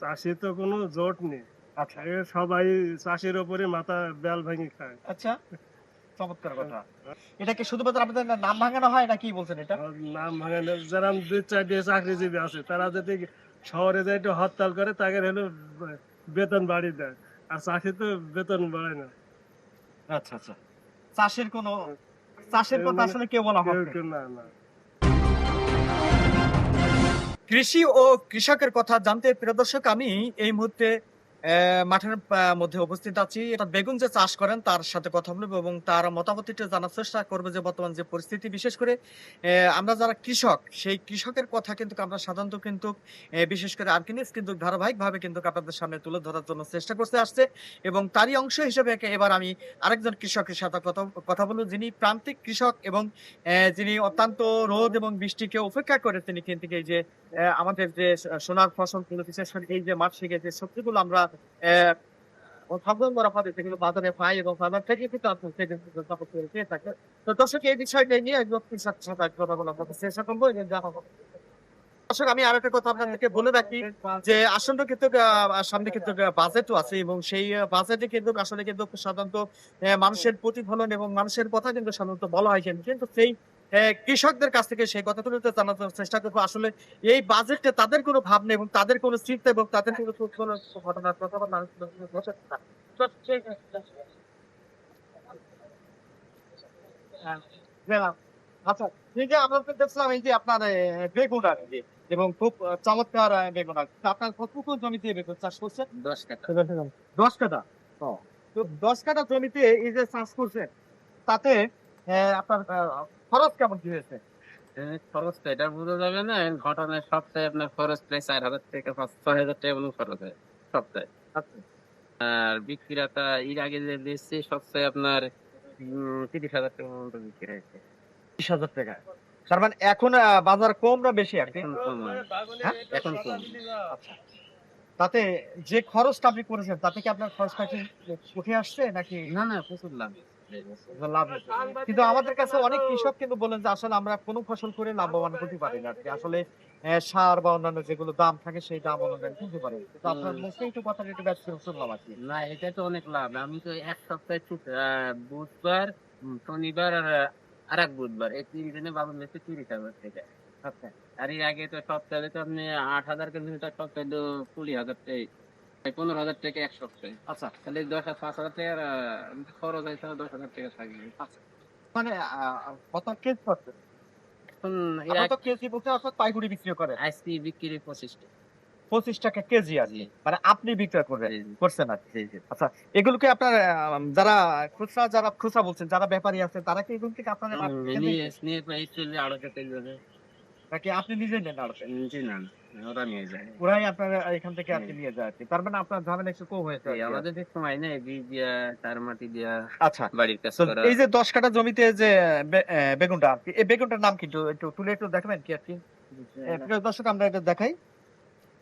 চাষি তো কোনো জোট নেই। আচ্ছা সবাই চাষির ওপরে মাথা বেল ভেঙে খায়। আচ্ছা চমৎকার কথা। এটা কি শুধুমাত্র আপনাদের নাম ভাঙানো হয় না কি বলছেন এটা? নাম ভাঙানো যারা দুই চারটে চাকরিজীবী আছে তারা যদি শহরে একটু হরতাল করে হলো বেতন বাড়ি দেয়। আর চাষি তো বেতন বাড়ে না। আচ্ছা আচ্ছা। চাষের কোনো চাষের কথা মানে আসলে কেউ বলা হবে না না। কৃষি ও কৃষকের কথা জানতে প্রিয় দর্শক আমি এই মুহূর্তে মাঠের মধ্যে উপস্থিত আছি। বেগুন যে চাষ করেন, তার সাথে কথা বলব এবং তার মতামত একটু জানার চেষ্টা করব যে বর্তমান যে পরিস্থিতি। বিশেষ করে আমরা যারা কৃষক, সেই কৃষকের কথা কিন্তু আমরা সাধারণত কিন্তু বিশেষ করে আর্কিনিস কিন্তু ধারাবাহিকভাবে কিন্তু আপনাদের সামনে তুলে ধরার জন্য চেষ্টা করতে আসছে এবং তারই অংশ হিসেবে এবার আমি আরেকজন কৃষকের সাথে কথা কথা বলব। যিনি প্রান্তিক কৃষক এবং যিনি অত্যন্ত রোদ এবং বৃষ্টিকে উপেক্ষা করে, তিনি কিন্তু এই যে আমাদের যে সোনার ফসল করে এই যে মাঠ যে সবজিগুলো আমরা নিয়ে একদম কৃষক সাথে কথা বলা আমি রাখি যে আসন্ন কিন্তু সামনে কিন্তু বাজেটও আছে এবং সেই বাজেটে কিন্তু আসলে কিন্তু সাধারণত মানুষের প্রতিফলন এবং মানুষের কথা কিন্তু সাধারণত বলা হয় কিন্তু সেই কৃষকদের কাছ থেকে সেই কথাগুলো জানার চেষ্টা করব। আসলে এই বাজেটে তাদের কোনো ভাবনা এবং তাদের কোনো চিন্তা এবং তাদের কোনো ঘটনার কথা বা সেই- হ্যাঁ, গেলাম। আচ্ছা এই যে আমরা দেখছিলাম এই যে আপনার আহ, বেগুন আর কি এবং খুব চমৎকার আহ, বেগুন আর আপনার কতটুকু জমিতে বেগুন চাষ করছেন? দশ কাঠা। দশ কাঠা। তো দশ কাঠা জমিতে এই যে চাষ করছেন তাতে আহ, আপনার আহ, খরচ কেমন কি হয়েছে? এটা বোঝা যাবে না ঘটনায় সপ্তাহে আপনার খরচ প্রায় চার হাজার থেকে পাঁচ ছয় হাজার টাকা মতো খরচ হয় সপ্তাহে। আচ্ছা। আর বিক্রিটা এর আগে যে বেচছি সপ্তাহে আপনার তিরিশ হাজার টাকা মতো বিক্রি হয়েছে। বিশ হাজার টাকা। তার মানে এখন বাজার কম না বেশি এখন কম হয়। এখন কম। আচ্ছা। তাতে যে খরচটা আপনি করেছেন তাতে কি আপনার খরচটা কি উঠে আসছে নাকি? না না প্রচুর লাভ? কিন্তু আমাদের কাছে অনেক কৃষক কিন্তু বলেন যে আসলে আমরা কোনো ফসল করে লাভবান হতে পারি না। আর কি। আসলে সার বা অন্যান্য যেগুলো দাম থাকে সেই দাম অনুযায়ী কিনতে পারি। তো আপনার মুখে একটু কথা একটু ব্যস্ত শুনলাম আর না এটা তো অনেক লাভ। আমি তো এক সপ্তাহে বুধবার শনিবার আর আর এক বুধবার। এই তিন দিনে বাবু বেশি তিরিশ হাজার থেকে। আচ্ছা। আর এর আগে তো সপ্তাহে তো আপনি আট হাজার কিলোমিটার সপ্তাহে কুড়ি হাজার। টাকা পনেরো হাজার টাকা এক সপ্তাহে। আচ্ছা। তাহলে দশ হাজার পাঁচ হাজার টাকার খরচ হয় তাহলে দশ হাজার টাকা থাকবে মানে কত কেজি করছে এখন এর আমরা আগে তো কেজি বলতে অর্থাৎ পাইকারি বিক্রি করে। আইসি বিক্রি পঁচিশ টাকা। পঁচিশ টাকা কেজি আর মানে আপনি বিক্রি করবেন। করছেন আর আচ্ছা এগুলোকে আপনার যারা খুচরা যারা খুচরা বলছেন যারা ব্যাপারী আছে তারা কি এগুলো থেকে আপনার নাকি আপনি নিজে নেন আর জি না না, ওরা নিয়ে যায়। ওরাই আপনার এখান থেকে আর নিয়ে যায় তার মানে আপনার ঝামেলা একটু কম হয়েছে আমাদের যে সময় নেই বীজ দিয়া তার মাটি দিয়া আচ্ছা। বাড়ির কাজ করা। এই যে দশ কাঠা জমিতে যে বেগুনটা এই বেগুনটার নাম কিন্তু একটু তুলে একটু দেখাবেন কি আর কি? এ, দর্শক আমরা এটা দেখাই।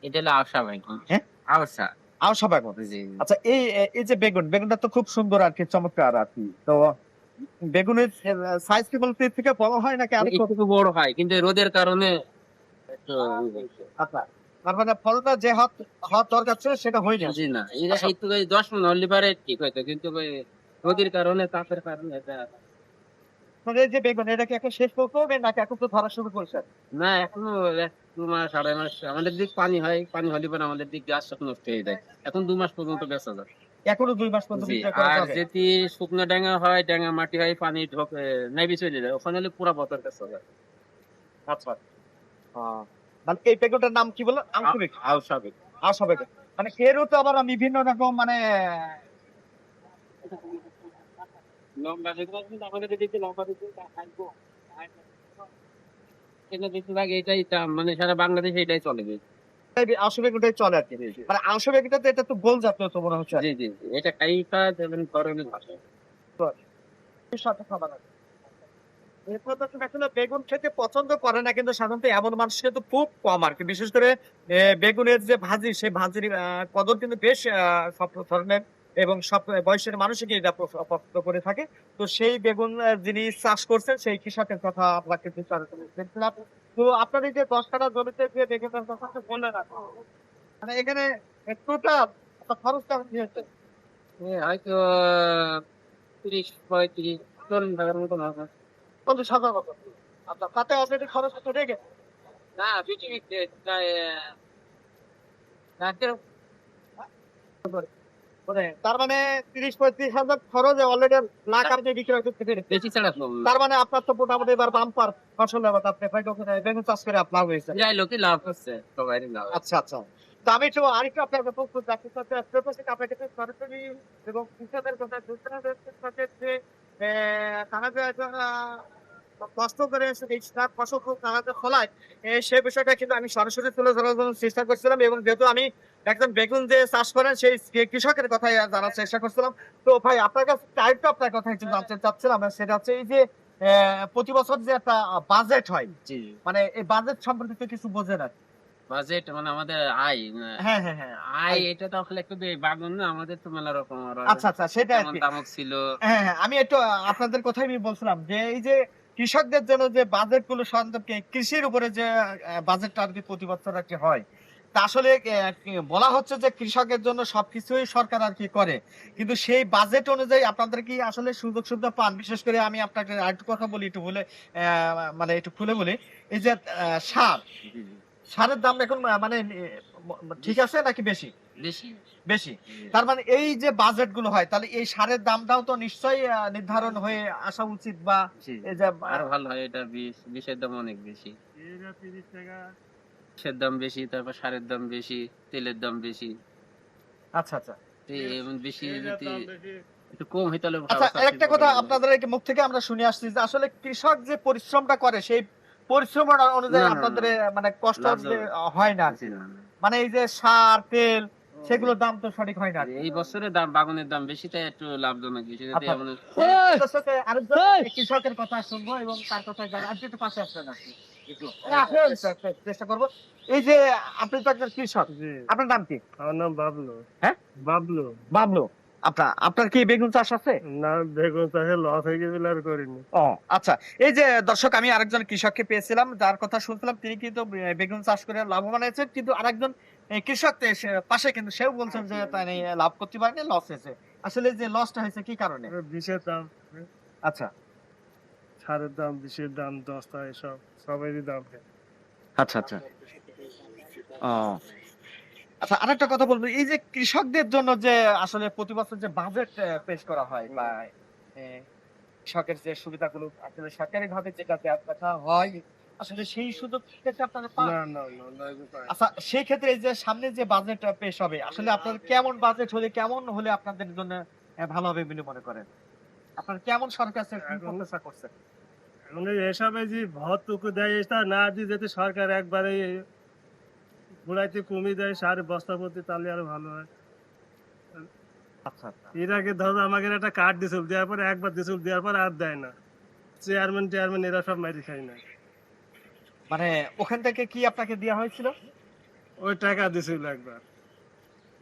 এটা হলো আওসা ভাই হ্যাঁ? আওসা। আওসা বেগুন। জি। আচ্ছা এই এই যে বেগুন বেগুনটা তো খুব সুন্দর আর কি চমৎকার আর কি। তো বেগুনের সাইজ কি বলতে থেকে বড় হয় নাকি আর একটু? একটু বড় হয় কিন্তু রোদের কারণে একটু আচ্ছা তার মানে ফলটা যে হাত হাত দরকার ছিল সেটা হয়ে যায় জি না এটা আচ্ছা। একটু দশ মিনিট হলে পারে ঠিক হয়তো কিন্তু ওই কারণে তাপের কারণে এটা মানে এই যে বেগুন এটা কি এখন শেষ করতে নাকি এখন তো ধরা শুরু করছে? না এখনও দু মাস আড়াই মাস আমাদের দিক পানি হয় পানি হলে পরে আমাদের দিক গাছ সব নষ্ট হয়ে যায়। এখন দু মাস পর্যন্ত বেঁচে যায় এখনও দুই মাস পর্যন্ত আর। যদি শুকনো ডাঙ্গা হয় ডাঙ্গা মাটি হয় পানি ঢোকে নেবি চলে যায় ওখানে হলে পুরা বছর বেঁচে যায় আচ্ছা। মানে এই বেগুনটার নাম কি ভাই আশা বেগুন মানে এরও তো আবার বিভিন্ন রকম মানে লম্বা আমাদের দিকে লম্বা দিকে এটা বেশিরভাগ এটাই মানে সারা বাংলাদেশে এটাই চলে বেশি। চলে আর কি। মানে এটা তো গোল জাতীয় তো মনে হচ্ছে। জি জি জি। এটা ভাষা সাথে খাবার আছে। বেগুন খেতে পছন্দ করে না, কিন্তু সাধারণত এমন মানুষ কিন্তু খুব কম আর কি। বিশেষ করে বেগুনের যে ভাজি, সেই ভাজির কদর কিন্তু বেশ সব ধরনের এবং সব বয়সের মানুষই এটা পছন্দ করে থাকে। তো সেই বেগুন যিনি চাষ করছেন, সেই কৃষকের কথা কিন্তু তো আপনার এই যে দশ কাঠা জমিতে যে বেগুনের কথা বললেন মানে এখানে টোটাল খরচটা কি হচ্ছে? হয়তো তিরিশ পঁয়ত্রিশ, চল্লিশ টাকার মতন হবে হাজার মতো আচ্ছা তাতে অলরেডি খরচ তো রেখে না রাতের মানে তার মানে তিরিশ পঁয়ত্রিশ হাজার খরচ অলরেডি লাখ আপনি বিক্রি করতে ছাড়া তার মানে আপনার তো মোটামুটি এবার বাম্পার ফসল এবার আপনি বেগুন চাষ করে আপনার লাভ হয়েছে? যাই লোকই লাভ হচ্ছে লাভ আচ্ছা আচ্ছা। তো আমি একটু আরেকটু আপনার প্রশ্ন জানতে চাচ্ছি আপনার আপনার সরাসরি এবং কৃষকের কথা যে তারা কষ্ট করে সাত ফসল তারা ফলায় সেই বিষয়টা কিন্তু আমি সরাসরি তুলে ধরার জন্য চেষ্টা করছিলাম এবং যেহেতু আমি একজন বেগুন যে চাষ করেন সেই কৃষকের কথাই জানার চেষ্টা করছিলাম। তো ভাই আপনার কাছে টাইপটা আপনার কথা একটু জানতে চাচ্ছিলাম সেটা হচ্ছে এই যে আহ, প্রতি বছর যে একটা বাজেট হয় মানে এই বাজেট সম্পর্কে কিছু বোঝে না বাজেট মানে আমাদের আয় হ্যাঁ হ্যাঁ হ্যাঁ আয় এটা তো আসলে একটু বাগুন না আমাদের তো মেলা রকম আচ্ছা আচ্ছা সেটা আর কি। দামক ছিল। হ্যাঁ হ্যাঁ, আমি একটু আপনাদের কথাই আমি বলছিলাম যে এই যে কৃষকদের জন্য যে বাজেটগুলো সরকারকে কৃষির উপরে যে বাজেটটা আর কি প্রতি বছর আর কি হয় তা আসলে বলা হচ্ছে যে কৃষকের জন্য সবকিছুই সরকার আর কি করে। কিন্তু সেই বাজেট অনুযায়ী আপনাদের কি আসলে সুযোগ সুবিধা পান? বিশেষ করে আমি আপনাকে আরেকটু কথা বলি একটু বলে মানে একটু খুলে বলি। এই যে সার সারের দাম এখন মানে ঠিক আছে নাকি বেশি? বেশি। বেশি। তার মানে এই যে বাজেটগুলো হয় তাহলে এই সারের দামটাও তো নিশ্চয়ই নির্ধারণ হয়ে আসা উচিত বা জি। এই যে আরও ভালো হয় এটা বিষ বিষের দাম অনেক বেশি। বিষের দাম বেশি তারপর সারের দাম বেশি তেলের দাম বেশি। আচ্ছা আচ্ছা। বেশি যদি একটু কম হয় তাহলে আচ্ছা একটা কথা আপনাদের মুখ থেকে আমরা শুনে আসছি যে আসলে কৃষক যে পরিশ্রমটা করে সেই পরিশ্রম অনুযায়ী। আপনাদের মানে কষ্ট হয় না। মানে এই যে সার তেল সেগুলোর দাম তো সঠিক হয় না। এই বছরের দাম বাগুনের দাম বেশি তাই একটু লাভজনক আচ্ছা। কৃষকের কথা শুনব এবং তার কথা জানার আপনি একটু পাশে আসবেন আপনি। একটু। চেষ্টা করব। এই যে আপনি তো একজন কৃষক আপনার নাম কি? আমার নাম বাবলু। হ্যাঁ? বাবলু। বাবলু। আপনার আপনার কি বেগুন চাষ আছে? না বেগুন চাষে লস হয়ে গেছিল আর করিনি। ও আচ্ছা। এই যে দর্শক আমি আরেকজন কৃষককে পেয়েছিলাম যার কথা শুনছিলাম তিনি কিন্তু বেগুন চাষ করে লাভবান হয়েছেন কিন্তু আরেকজন কৃষক পাশে কিন্তু সেও বলছেন যে তাই লাভ করতে পারেনি লস হয়েছে। আসলে যে লসটা হয়েছে কি কারণে? বিষের দাম। আচ্ছা। সারের দাম বিষের দাম দশটা এসব সবারই দাম। আচ্ছা আচ্ছা। ও আচ্ছা আরেকটা কথা বলব। এই যে কৃষকদের জন্য যে আসলে প্রতি বছর যে বাজেট পেশ করা হয় বা কৃষকের যে সুবিধাগুলো আসলে সরকারি ভাবে যেটা দেওয়ার কথা হয় আসলে সেই সুযোগ আপনারা পান। আচ্ছা সেই ক্ষেত্রে যে সামনে যে বাজেট পেশ হবে আসলে আপনার কেমন বাজেট হলে কেমন হলে আপনাদের জন্য ভালো হবে বলে মনে করেন? আপনার কেমন সরকার প্রত্যাশা করছে? এখন এসবে যে ভরটুকু দেয় এটা না দিয়ে যদি সরকার একবারে গুড়াইতে কমিয়ে দেয় সার বস্তা প্রতি তাহলে আরও ভালো হয়। এর আগে ধরো আমাকে একটা কার্ড দিছিল দেওয়ার পর একবার দিছিল দেওয়ার পর আর দেয় না। চেয়ারম্যান টেয়ারম্যান এরা সব মারি খায় না। মানে ওখান থেকে কি আপনাকে দেওয়া হয়েছিল? ওই টাকা দিছিল একবার।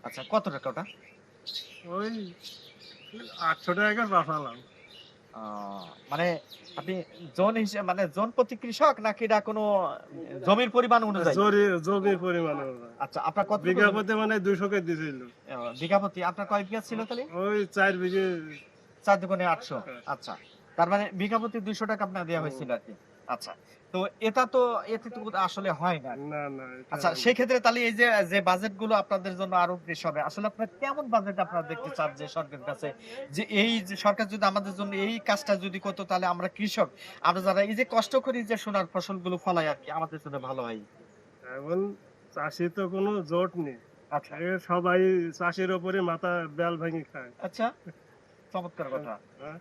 আচ্ছা কত টাকা ওটা? ওই আটশো টাকা পাঠালাম। মানে আপনি জোন হিসেবে মানে জোন প্রতি কৃষক নাকি এটা কোনো জমির পরিমাণ অনুযায়ী? জমির পরিমাণ আচ্ছা আপনার কত বিঘা প্রতি মানে 200 কে দিছিল বিঘা প্রতি আপনার কয় বিঘা ছিল তাহলে? ওই 4 বিঘে। চার দুগুণে আটশো। আচ্ছা তার মানে বিঘা প্রতি দুইশো টাকা আপনার দেওয়া হয়েছিল আর কি। আচ্ছা তো এটা তো এতে তো আসলে হয় না। না না আচ্ছা সেই ক্ষেত্রে তাহলে এই যে যে বাজেটগুলো আপনাদের জন্য আরও বেশি হবে আসলে আপনার কেমন বাজেট আপনারা দেখতে চান যে সরকারের কাছে? যে এই যে সরকার যদি আমাদের জন্য এই কাজটা যদি করতো তাহলে আমরা কৃষক আমরা যারা এই যে কষ্ট করি যে সোনার ফসলগুলো ফলাই আর কি আমাদের জন্য ভালো হয়। এখন চাষি তো কোনো জোট নেই। আচ্ছা। সবাই চাষির ওপরে মাথা বেল ভেঙে খায়। আচ্ছা চমৎকার কথা। হ্যাঁ?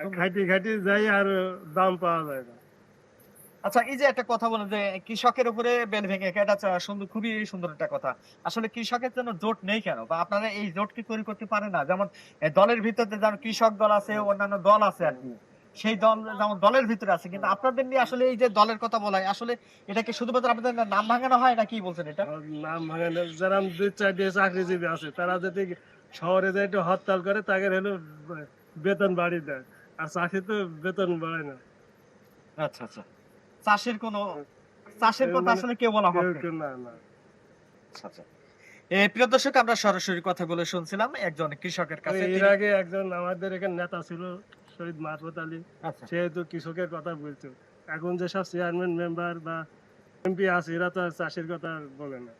আর খাইতে খাইতে যাই আর দাম পাওয়া যায় না। আচ্ছা এই যে একটা কথা বলেন যে কৃষকের উপরে বেল ভেঙে এটা সুন্দর খুবই সুন্দর একটা কথা। আসলে কৃষকের জন্য জোট নেই কেন? বা আপনারা এই জোট কি তৈরি করতে পারে না? যেমন দলের ভিতরে যেমন কৃষক দল আছে অন্যান্য দল আছে আর কি। সেই দল যেমন দলের ভিতরে আছে কিন্তু আপনাদের নিয়ে আসলে এই যে দলের কথা বলা হয় আসলে এটা কি শুধুমাত্র আপনাদের নাম ভাঙানো হয় না কি বলছেন এটা? নাম ভাঙানো যারা দুই চারটে চাকরিজীবী আছে তারা যদি শহরে যায় একটু হরতাল করে তাকে হলো বেতন বাড়ি দেয়। আর চাষি তো বেতন বাড়ে না। আচ্ছা আচ্ছা। চাষের কোনো চাষের কথা মানে আসলে কেউ বলা হবে না। না আচ্ছা আচ্ছা। প্রিয় দর্শক আমরা সরাসরি কথাগুলো শুনছিলাম একজন কৃষকের কাছে। এর আগে একজন আমাদের এখানে নেতা ছিল শহীদ মাহফুদ আলী। আচ্ছা। সেহেতু কৃষকের কথা বলতো। এখন যেসব চেয়ারম্যান মেম্বার বা এমপি আছে এরা তো চাষের কথা বলে না।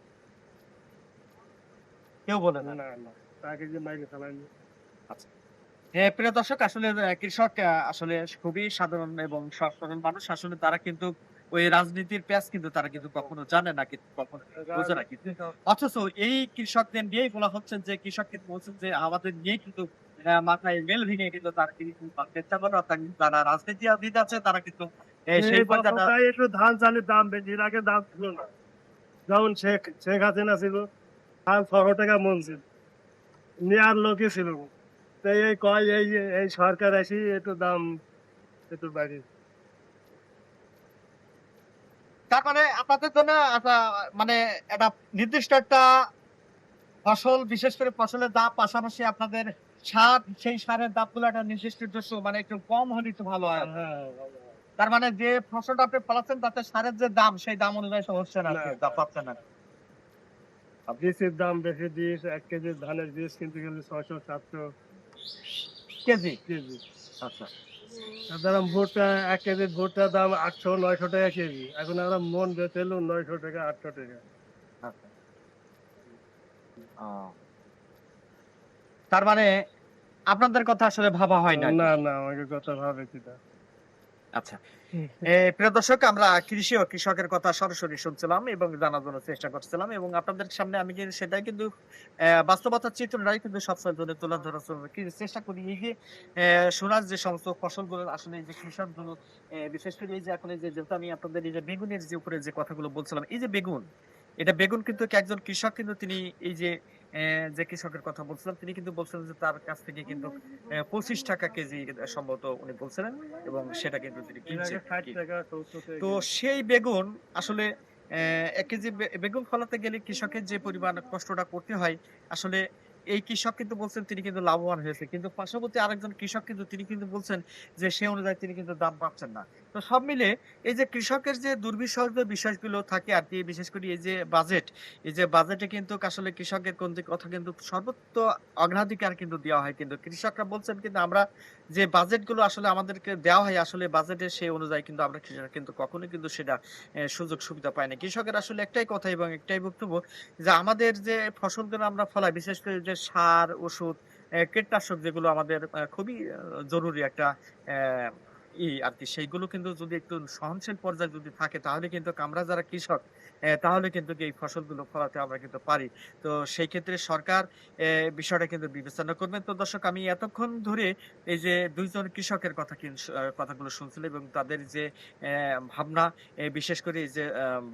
কেউ বলে না। না তাকে যে মাইকে চালাইনি এ, প্রিয় দর্শক আসলে কৃষক আসলে খুবই সাধারণ এবং সরল মানুষ। আসলে তারা কিন্তু ওই রাজনীতির প্যাচ কিন্তু তারা কিন্তু কখনো জানে না কিন্তু কখনো বোঝে না কিন্তু। অথচ এই কৃষকদের নিয়েই বলা হচ্ছে যে কৃষক কিন্তু বলছেন যে আমাদের নিয়ে কিন্তু মাথায় মেল ভেঙে কিন্তু তারা কিন্তু চেষ্টা করে অর্থাৎ তারা রাজনীতি দিতে আছে তারা কিন্তু সেই একটু ধান চালের দাম বেশি এর আগে দাম ছিল না। যেমন শেখ শেখ হাসিনা ছিল ধান ছশো টাকা মন ছিল লোকই ছিল না। তাই এই কয় এই এই সরকার আসি একটু দাম একটু বাড়ি। তার মানে আপনাদের জন্য মানে একটা নির্দিষ্ট একটা ফসল বিশেষ করে ফসলের দাম পাশাপাশি আপনাদের সার সেই সারের দামগুলো একটা নির্দিষ্ট মানে একটু কম হলে তো ভালো হয়। হ্যাঁ তার মানে যে ফসলটা আপনি ফলাচ্ছেন তাতে সারের যে দাম সেই দাম অনুযায়ী হচ্ছে না না, দাম পাচ্ছেন না। বীজের দাম বেশি দিস এক কেজি ধানের বীজ কিনতে গেলে ছয়শো সাতশো কেজি কেজি। আচ্ছা। ভুট্টা এক কেজি ভুট্টার দাম আটশো নয়শো টাকা কেজি। এখন আমরা মন বেচেল নয়শো টাকা আটশো টাকা। আচ্ছা। তার মানে আপনাদের কথা আসলে ভাবা হয় না না না আমাকে কথা ভাবে কিনা। আচ্ছা। প্রিয় দর্শক আমরা কৃষি ও কৃষকের কথা সরাসরি শুনছিলাম এবং জানার জন্য চেষ্টা করছিলাম এবং আপনাদের সামনে আমি কিন্তু সেটাই কিন্তু আহ, বাস্তবতার চিত্রটাই কিন্তু সবসময় ধরে তোলা ধরার জন্য চেষ্টা করি। এই যে সোনার যে সমস্ত ফসলগুলো আসলে যে কৃষকগুলো গুলো বিশেষ করে এই যে এখন এই যে যেহেতু আমি আপনাদের এই যে বেগুনের যে উপরে যে কথাগুলো বলছিলাম এই যে বেগুন এটা বেগুন কিন্তু একজন কৃষক কিন্তু তিনি এই যে যে কৃষকের কথা বলছিলাম তিনি কিন্তু বলছিলেন যে তার কাছ থেকে কিন্তু পঁচিশ টাকা কেজি সম্ভবত উনি বলছিলেন এবং সেটা কিন্তু তিনি কিনছেন তো সেই বেগুন আসলে আহ, এক কেজি বেগুন ফলাতে গেলে কৃষকের যে পরিমাণ কষ্টটা করতে হয় আসলে এই কৃষক কিন্তু বলছেন তিনি কিন্তু লাভবান হয়েছে। কিন্তু পার্শ্ববর্তী আরেকজন কৃষক কিন্তু তিনি কিন্তু বলছেন যে সে অনুযায়ী তিনি কিন্তু দাম পাচ্ছেন না। তো সব মিলে এই যে কৃষকের যে দুর্বিষহ বিষয়গুলো থাকে আর কি, বিশেষ করে এই যে বাজেট এই যে বাজেটে কিন্তু আসলে কৃষকের কোন কথা কিন্তু সর্বোচ্চ অগ্রাধিকার কিন্তু দেওয়া হয়। কিন্তু কৃষকরা বলছেন কিন্তু আমরা যে বাজেটগুলো আসলে আমাদেরকে দেওয়া হয়, আসলে বাজেটে সেই অনুযায়ী কিন্তু আমরা কৃষক কিন্তু কখনোই কিন্তু সেটা সুযোগ সুবিধা পাই না। কৃষকের আসলে একটাই কথা এবং একটাই বক্তব্য যে আমাদের যে ফসলগুলো আমরা ফলাই, বিশেষ করে যে সার ওষুধ কীটনাশক যেগুলো আমাদের খুবই জরুরি একটা আহ, আর কি সেইগুলো কিন্তু যদি একটু সহনশীল পর্যায়ে যদি থাকে, তাহলে কিন্তু আমরা যারা কৃষক তাহলে কিন্তু এই ফসলগুলো ফলাতে আমরা কিন্তু পারি। তো সেই ক্ষেত্রে সরকার বিষয়টা কিন্তু বিবেচনা করবেন। তো দর্শক, আমি এতক্ষণ ধরে এই যে দুইজন কৃষকের কথা কথাগুলো শুনছিলাম এবং তাদের যে ভাবনা বিশেষ করে এই যে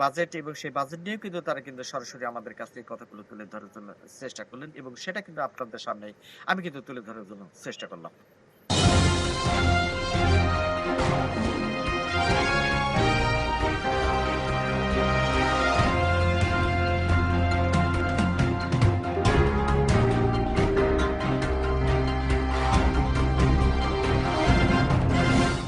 বাজেট এবং সেই বাজেট নিয়েও কিন্তু তারা কিন্তু সরাসরি আমাদের কাছ থেকে কথাগুলো তুলে ধরার জন্য চেষ্টা করলেন এবং সেটা কিন্তু আপনাদের সামনে আমি কিন্তু তুলে ধরার জন্য চেষ্টা করলাম।